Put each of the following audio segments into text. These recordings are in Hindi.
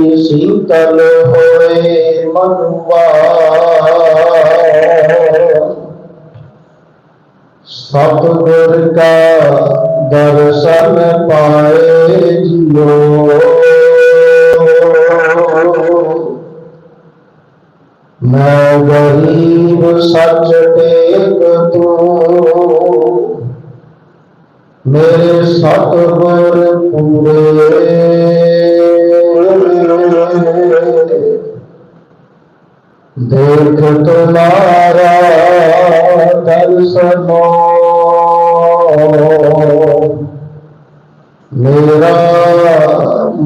शीतल होए मनुआ। सतगुर का दर्शन पाए जियो। मैं गरीब सच टेक तू। मेरे सतगुर पूरे। देख तुम्हारा दर्शनो मेरा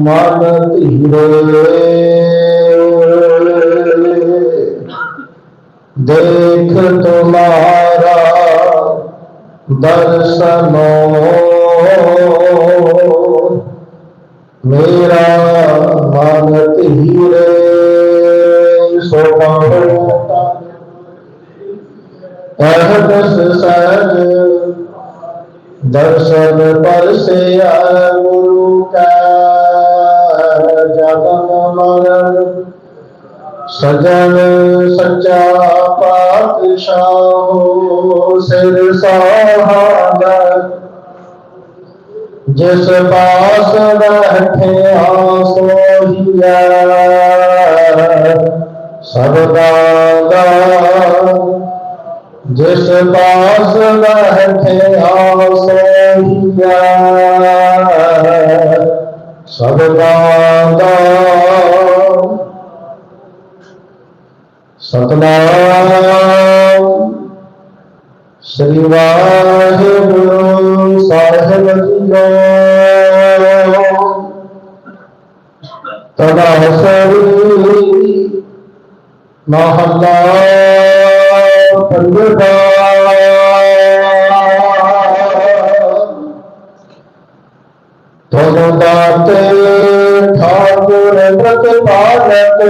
मन धीरे देख तुम्हारा दर्शनो मेरा मन धीरे दर्शन पर से गुरु का जगन मरण सजन सच्चा पातशाह सिर जिस पास बैठे आसोहिया सरदा जिस पास बैठे सरदा सतना श्री वाहिगुरु। ਮਹੱਲਾ ਪੰਜਵਾ ਤੁਮ ਦਾਤੇ ਠਾਕੁਰ ਪ੍ਰਤਪਾਲਕ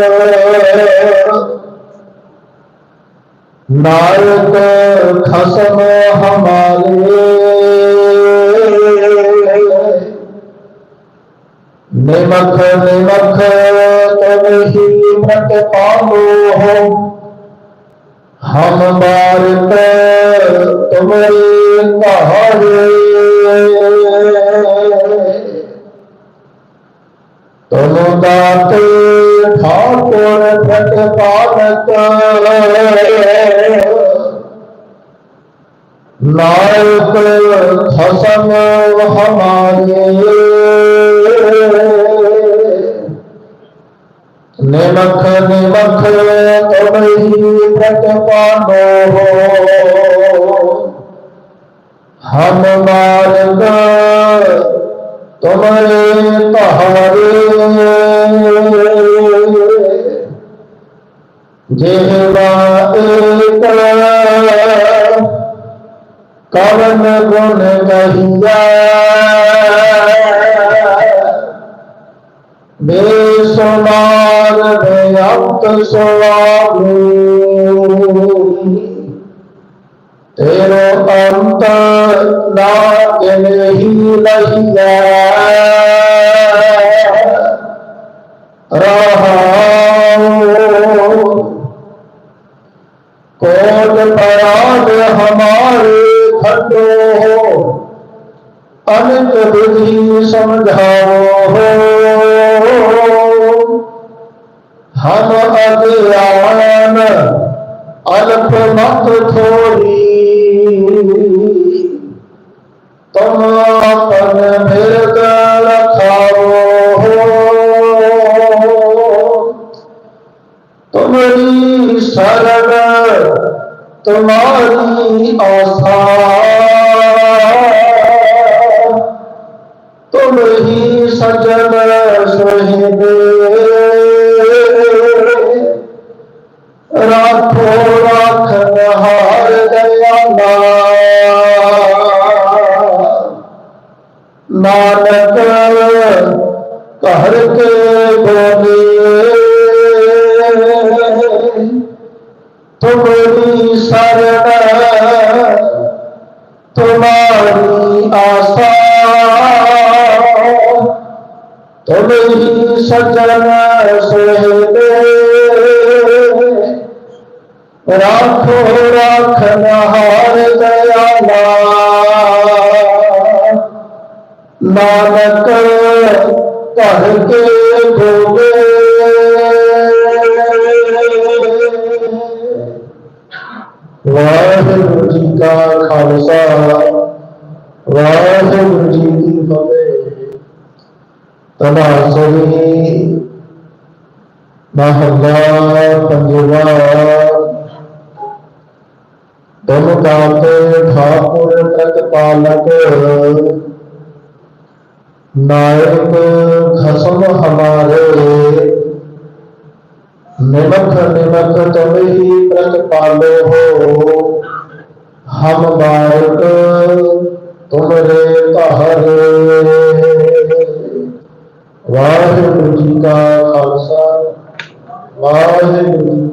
ਨਾਇਕ ਖਸਮ ਹਮਾਰੇ। ਨਿਮਖ ਨਿਮਖ मत पालो हो हम मारत तुम्हारे तुम दाते ठाकुर प्रतिपालक नायक खसम हमारे ही प्रतिपालो हो हम मार्ग तुम्हारे तहारे कवन गुण कहिया स्वामी तेरो ही कोट पराग हमारे खंडो हो। अनंत विधि समझाओ हो। हम अज्ञान अल्प मत थोड़ी तुम अपन भेद रखाओ। तुम्हारी शरण तुम्हारी आशा सरना तुम्हारी तुम ही सजन से राखो राखना हार दयाला नानक कह के भोगे ਵਾਹਿਗੁਰੂ ਜੀ ਕਾ ਖਾਲਸਾ, ਵਾਹਿਗੁਰੂ ਜੀ ਕੀ ਫਤਿਹ। ਤਨਾਸਰੀ ਮਹੱਲਾ ਪੰਜਵਾ। ਤੁਮ ਠਾਕੁਰ ਪ੍ਰਤਪਾਲਕ ਨਾਇਕ ਖਸਮ ਹਮਾਰੇ। ਨਿਮਖ ਨਿਮਖ ਤੁਮ ਹੀ ਪ੍ਰਤਪਾਲੋ हरे तहरे। वाहेगुरु जी का खालसा वाहेगुरु जी